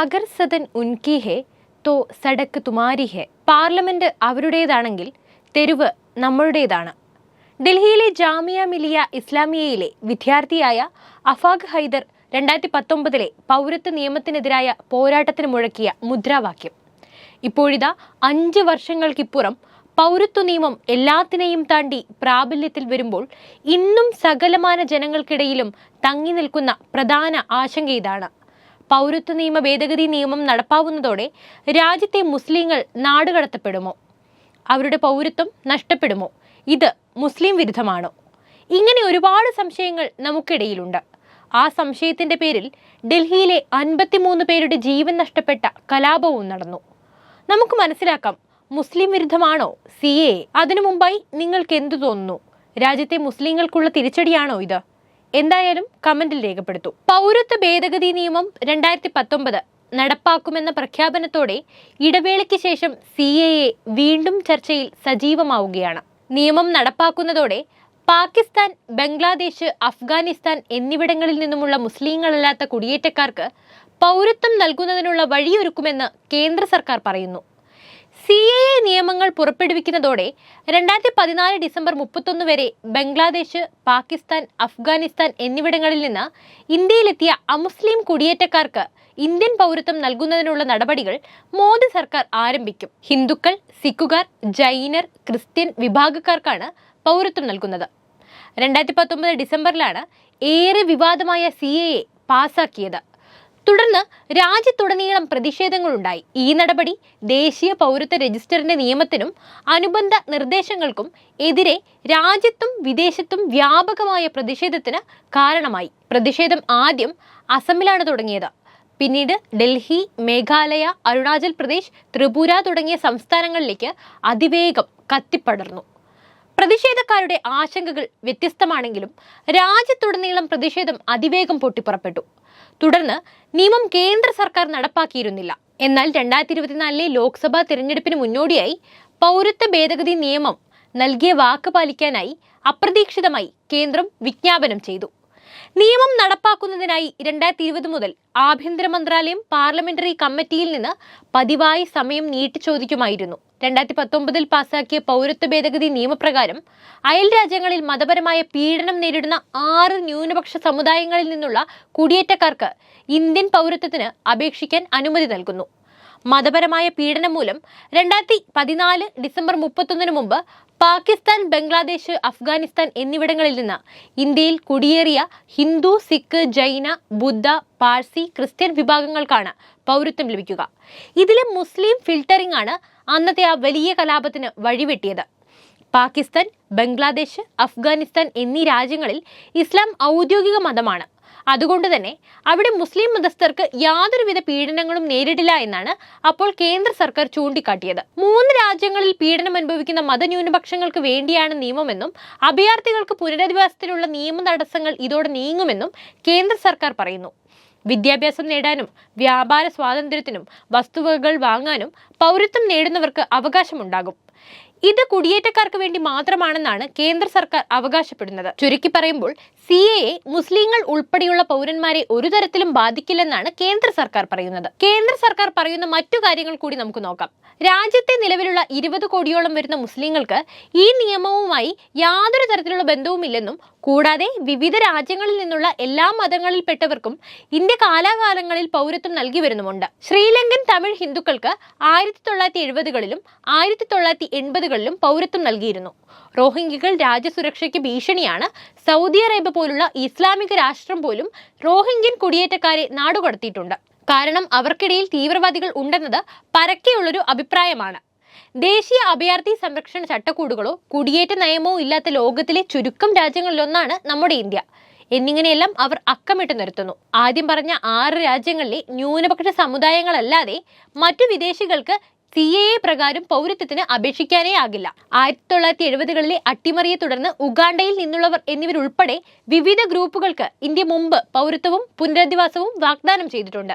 അഗർ സദൻ ഉൻകി ഹെ തോ സടക്ക് തുമാരി ഹെ. പാർലമെന്റ് അവരുടേതാണെങ്കിൽ തെരുവ് നമ്മളുടേതാണ്. ഡൽഹിയിലെ ജാമിയ മിലിയ ഇസ്ലാമിയയിലെ വിദ്യാർത്ഥിയായ അഫാഖ് ഹൈദർ രണ്ടായിരത്തി പത്തൊമ്പതിലെ പൗരത്വ നിയമത്തിനെതിരായ പോരാട്ടത്തിന് മുഴക്കിയ മുദ്രാവാക്യം. ഇപ്പോഴിതാ അഞ്ച് വർഷങ്ങൾക്കിപ്പുറം പൗരത്വ നിയമം എല്ലാത്തിനെയും താണ്ടി പ്രാബല്യത്തിൽ വരുമ്പോൾ ഇന്നും സകലമാന ജനങ്ങൾക്കിടയിലും തങ്ങി നിൽക്കുന്ന പ്രധാന ആശങ്ക ഇതാണ്. പൗരത്വ നിയമ ഭേദഗതി നിയമം നടപ്പാവുന്നതോടെ രാജ്യത്തെ മുസ്ലിങ്ങൾ നാടുകടത്തപ്പെടുമോ അവരുടെ പൗരത്വം നഷ്ടപ്പെടുമോ? ഇത് മുസ്ലിം വിരുദ്ധമാണോ. ഇങ്ങനെ ഒരുപാട് സംശയങ്ങൾ നമുക്കിടയിലുണ്ട്. ആ സംശയത്തിന്റെ പേരിൽ ഡൽഹിയിലെ അൻപത്തിമൂന്ന് പേരുടെ ജീവൻ നഷ്ടപ്പെട്ട കലാപവും നടന്നു. നമുക്ക് മനസ്സിലാക്കാം മുസ്ലിം വിരുദ്ധമാണോ? C A. അതിനു മുമ്പായി നിങ്ങൾക്ക് എന്തു തോന്നുന്നു? രാജ്യത്തെ മുസ്ലിങ്ങൾക്കുള്ള തിരിച്ചടിയാണോ ഇത്? എന്തായാലും കമന്റിൽ രേഖപ്പെടുത്തു. പൗരത്വ ഭേദഗതി നിയമം രണ്ടായിരത്തി പത്തൊമ്പത് നടപ്പാക്കുമെന്ന പ്രഖ്യാപനത്തോടെ ഇടവേളയ്ക്ക് ശേഷം സി എ എ വീണ്ടും ചർച്ചയിൽ സജീവമാവുകയാണ്. നിയമം നടപ്പാക്കുന്നതോടെ പാകിസ്ഥാൻ ബംഗ്ലാദേശ് അഫ്ഗാനിസ്ഥാൻ എന്നിവിടങ്ങളിൽ നിന്നുമുള്ള മുസ്ലിങ്ങളല്ലാത്ത കുടിയേറ്റക്കാർക്ക് പൗരത്വം നൽകുന്നതിനുള്ള വഴിയൊരുക്കുമെന്ന് കേന്ദ്ര സർക്കാർ പറയുന്നു. സി എ എ നിയമങ്ങൾ പുറപ്പെടുവിക്കുന്നതോടെ രണ്ടായിരത്തി പതിനാല് ഡിസംബർ മുപ്പത്തൊന്ന് വരെ ബംഗ്ലാദേശ് പാകിസ്ഥാൻ അഫ്ഗാനിസ്ഥാൻ എന്നിവിടങ്ങളിൽ നിന്ന് ഇന്ത്യയിലെത്തിയ അമുസ്ലിം കുടിയേറ്റക്കാർക്ക് ഇന്ത്യൻ പൗരത്വം നൽകുന്നതിനുള്ള നടപടികൾ മോദി സർക്കാർ ആരംഭിക്കും. ഹിന്ദുക്കൾ സിഖുകാർ ജൈനർ ക്രിസ്ത്യൻ വിഭാഗക്കാർക്കാണ് പൗരത്വം നൽകുന്നത്. രണ്ടായിരത്തി പത്തൊമ്പത് ഡിസംബറിലാണ് ഏറെ വിവാദമായ സി എ പാസാക്കിയത്. തുടർന്ന് രാജ്യത്തുടനീളം പ്രതിഷേധങ്ങളുണ്ടായി. ഈ നടപടി ദേശീയ പൗരത്വ രജിസ്റ്ററിന്റെ നിയമത്തിനും അനുബന്ധ നിർദ്ദേശങ്ങൾക്കും എതിരെ രാജ്യത്തും വിദേശത്തും വ്യാപകമായ പ്രതിഷേധത്തിന് കാരണമായി. പ്രതിഷേധം ആദ്യം അസമിലാണ് തുടങ്ങിയത്. പിന്നീട് ഡൽഹി മേഘാലയ അരുണാചൽ പ്രദേശ് ത്രിപുര തുടങ്ങിയ സംസ്ഥാനങ്ങളിലേക്ക് അതിവേഗം കത്തിപ്പടർന്നു. പ്രതിഷേധക്കാരുടെ ആശങ്കകൾ വ്യത്യസ്തമാണെങ്കിലും രാജ്യത്തുടനീളം പ്രതിഷേധം അതിവേഗം പൊട്ടിപ്പുറപ്പെട്ടു. തുടർന്ന് നിയമം കേന്ദ്ര സർക്കാർ നടപ്പാക്കിയിരുന്നില്ല. എന്നാൽ രണ്ടായിരത്തി ഇരുപത്തിനാലിലെ ലോക്സഭാ തിരഞ്ഞെടുപ്പിന് മുന്നോടിയായി പൗരത്വ ഭേദഗതി നിയമം നൽകിയ വാക്ക് പാലിക്കാനായി അപ്രതീക്ഷിതമായി കേന്ദ്രം വിജ്ഞാപനം ചെയ്തു. നിയമം നടപ്പാക്കുന്നതിനായി രണ്ടായിരത്തി ഇരുപത് മുതൽ ആഭ്യന്തര മന്ത്രാലയം പാർലമെന്ററി കമ്മിറ്റിയിൽ നിന്ന് പതിവായി സമയം നീട്ടി ചോദിക്കുമായിരുന്നു രണ്ടായിരത്തി പത്തൊമ്പതിൽ പാസാക്കിയ പൗരത്വ ഭേദഗതി നിയമപ്രകാരം അയൽ രാജ്യങ്ങളിൽ മതപരമായ പീഡനം നേരിടുന്ന ആറ് ന്യൂനപക്ഷ സമുദായങ്ങളിൽ നിന്നുള്ള കുടിയേറ്റക്കാർക്ക് ഇന്ത്യൻ പൗരത്വത്തിന് അപേക്ഷിക്കാൻ അനുമതി നൽകുന്നു. മതപരമായ പീഡനം മൂലം രണ്ടായിരത്തി പതിനാല് ഡിസംബർ മുപ്പത്തൊന്നിന് മുമ്പ് പാകിസ്ഥാൻ ബംഗ്ലാദേശ് അഫ്ഗാനിസ്ഥാൻ എന്നിവിടങ്ങളിൽ നിന്ന് ഇന്ത്യയിൽ കുടിയേറിയ ഹിന്ദു സിഖ് ജൈന ബുദ്ധ പാഴ്സി ക്രിസ്ത്യൻ വിഭാഗങ്ങൾക്കാണ് പൗരത്വം ലഭിക്കുക. ഇതിലെ മുസ്ലിം ഫിൽട്ടറിംഗ് ആണ് അന്നത്തെ ആ വലിയ കലാപത്തിന് വഴിവെട്ടിയത്. പാകിസ്ഥാൻ ബംഗ്ലാദേശ് അഫ്ഗാനിസ്ഥാൻ എന്നീ രാജ്യങ്ങളിൽ ഇസ്ലാം ഔദ്യോഗിക മതമാണ്. അതുകൊണ്ട് തന്നെ അവിടെ മുസ്ലിം മതസ്ഥർക്ക് യാതൊരുവിധ പീഡനങ്ങളും നേരിടില്ല എന്നാണ് അപ്പോൾ കേന്ദ്ര സർക്കാർ ചൂണ്ടിക്കാട്ടിയത്. മൂന്ന് രാജ്യങ്ങളിൽ പീഡനം അനുഭവിക്കുന്ന മതന്യൂനപക്ഷങ്ങൾക്ക് വേണ്ടിയാണ് നിയമമെന്നും അഭയാർത്ഥികൾക്ക് പുനരധിവാസത്തിനുള്ള നിയമ തടസ്സങ്ങൾ ഇതോടെ നീങ്ങുമെന്നും കേന്ദ്ര സർക്കാർ പറയുന്നു. വിദ്യാഭ്യാസം നേടാനും വ്യാപാര സ്വാതന്ത്ര്യത്തിനും വസ്തുവകകൾ വാങ്ങാനും പൗരത്വം നേടുന്നവർക്ക് അവകാശമുണ്ടാകും. ഇത് കുടിയേറ്റക്കാർക്ക് വേണ്ടി മാത്രമാണെന്നാണ് കേന്ദ്ര സർക്കാർ അവകാശപ്പെടുന്നത്. ചുരുക്കി പറയുമ്പോൾ സി എ മുസ്ലിങ്ങൾ ഉൾപ്പെടെയുള്ള പൗരന്മാരെ ഒരു തരത്തിലും ബാധിക്കില്ലെന്നാണ് കേന്ദ്ര സർക്കാർ പറയുന്നത്. കേന്ദ്ര സർക്കാർ പറയുന്ന മറ്റു കാര്യങ്ങൾ കൂടി നമുക്ക് നോക്കാം. രാജ്യത്തെ നിലവിലുള്ള ഇരുപത് കോടിയോളം വരുന്ന മുസ്ലിങ്ങൾക്ക് ഈ നിയമവുമായി യാതൊരു തരത്തിലുള്ള ബന്ധവുമില്ലെന്നും കൂടാതെ വിവിധ രാജ്യങ്ങളിൽ നിന്നുള്ള എല്ലാ മതങ്ങളിൽപ്പെട്ടവർക്കും ഇന്ത്യ കാലാകാലങ്ങളിൽ പൗരത്വം നൽകി വരുന്നുമുണ്ട് ശ്രീലങ്കൻ തമിഴ് ഹിന്ദുക്കൾക്ക് ആയിരത്തി തൊള്ളായിരത്തി എഴുപതുകളിലും ആയിരത്തി തൊള്ളായിരത്തി എൺപതുകളിലും പൗരത്വം നൽകിയിരുന്നു. റോഹിംഗ്യകൾ രാജ്യസുരക്ഷയ്ക്ക് ഭീഷണിയാണ്. സൗദി അറേബ്യ പോലുള്ള ഇസ്ലാമിക രാഷ്ട്രം പോലും റോഹിംഗ്യൻ കുടിയേറ്റക്കാരെ നാടുകടത്തിയിട്ടുണ്ട്. കാരണം അവർക്കിടയിൽ തീവ്രവാദികൾ ഉണ്ടെന്നത് പരക്കെയുള്ളൊരു അഭിപ്രായമാണ്. ദേശീയ അഭയാർത്ഥി സംരക്ഷണ ചട്ടക്കൂടുകളോ കുടിയേറ്റ നയമോ ഇല്ലാത്ത ലോകത്തിലെ ചുരുക്കം രാജ്യങ്ങളിലൊന്നാണ് നമ്മുടെ ഇന്ത്യ. എന്നിങ്ങനെയെല്ലാം അവർ അക്കമിട്ട് നിർത്തുന്നു ആദ്യം പറഞ്ഞ ആറ് രാജ്യങ്ങളിലെ ന്യൂനപക്ഷ സമുദായങ്ങളല്ലാതെ മറ്റു വിദേശികൾക്ക് സി എ എ പ്രകാരം പൗരത്വത്തിന് അപേക്ഷിക്കാനേ ആകില്ല. ആയിരത്തി തൊള്ളായിരത്തി എഴുപതുകളിലെ അട്ടിമറിയെ തുടർന്ന് ഉഗാണ്ടയിൽ നിന്നുള്ളവർ എന്നിവരുൾപ്പെടെ വിവിധ ഗ്രൂപ്പുകൾക്ക് ഇന്ത്യ മുമ്പ് പൗരത്വവും പുനരധിവാസവും വാഗ്ദാനം ചെയ്തിട്ടുണ്ട്.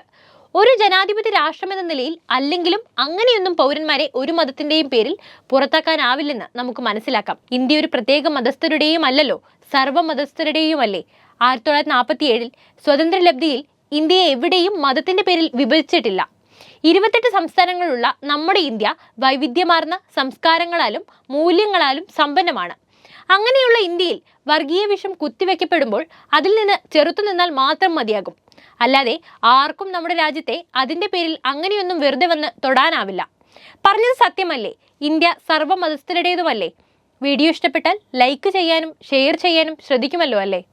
ഒരു ജനാധിപത്യ രാഷ്ട്രമെന്ന നിലയിൽ അല്ലെങ്കിലും അങ്ങനെയൊന്നും പൗരന്മാരെ ഒരു മതത്തിന്റെയും പേരിൽ പുറത്താക്കാനാവില്ലെന്ന് നമുക്ക് മനസ്സിലാക്കാം. ഇന്ത്യ ഒരു പ്രത്യേക മതസ്ഥരുടെയും അല്ലല്ലോ സർവ മതസ്ഥരുടെയും അല്ലേ ആയിരത്തി തൊള്ളായിരത്തി നാൽപ്പത്തി ഏഴിൽ സ്വതന്ത്രലബ്ധിയിൽ ഇന്ത്യയെ എവിടെയും മതത്തിന്റെ പേരിൽ വിഭജിച്ചിട്ടില്ല. ഇരുപത്തെട്ട് സംസ്ഥാനങ്ങളുള്ള നമ്മുടെ ഇന്ത്യ വൈവിധ്യമാർന്ന സംസ്കാരങ്ങളാലും മൂല്യങ്ങളാലും സമ്പന്നമാണ്. അങ്ങനെയുള്ള ഇന്ത്യയിൽ വർഗീയ വിഷം കുത്തിവെക്കപ്പെടുമ്പോൾ അതിൽ നിന്ന് ചെറുത്തു നിന്നാൽ മാത്രം മതിയാകും. അല്ലാതെ ആർക്കും നമ്മുടെ രാജ്യത്തെ അതിന്റെ പേരിൽ അങ്ങനെയൊന്നും വെറുതെ വന്ന് തൊടാനാവില്ല. പറഞ്ഞത് സത്യമല്ലേ? ഇന്ത്യ സർവമതസ്ഥരുടേതുമല്ലേ? വീഡിയോ ഇഷ്ടപ്പെട്ടാൽ ലൈക്ക് ചെയ്യാനും ഷെയർ ചെയ്യാനും ശ്രദ്ധിക്കുമല്ലോ അല്ലേ?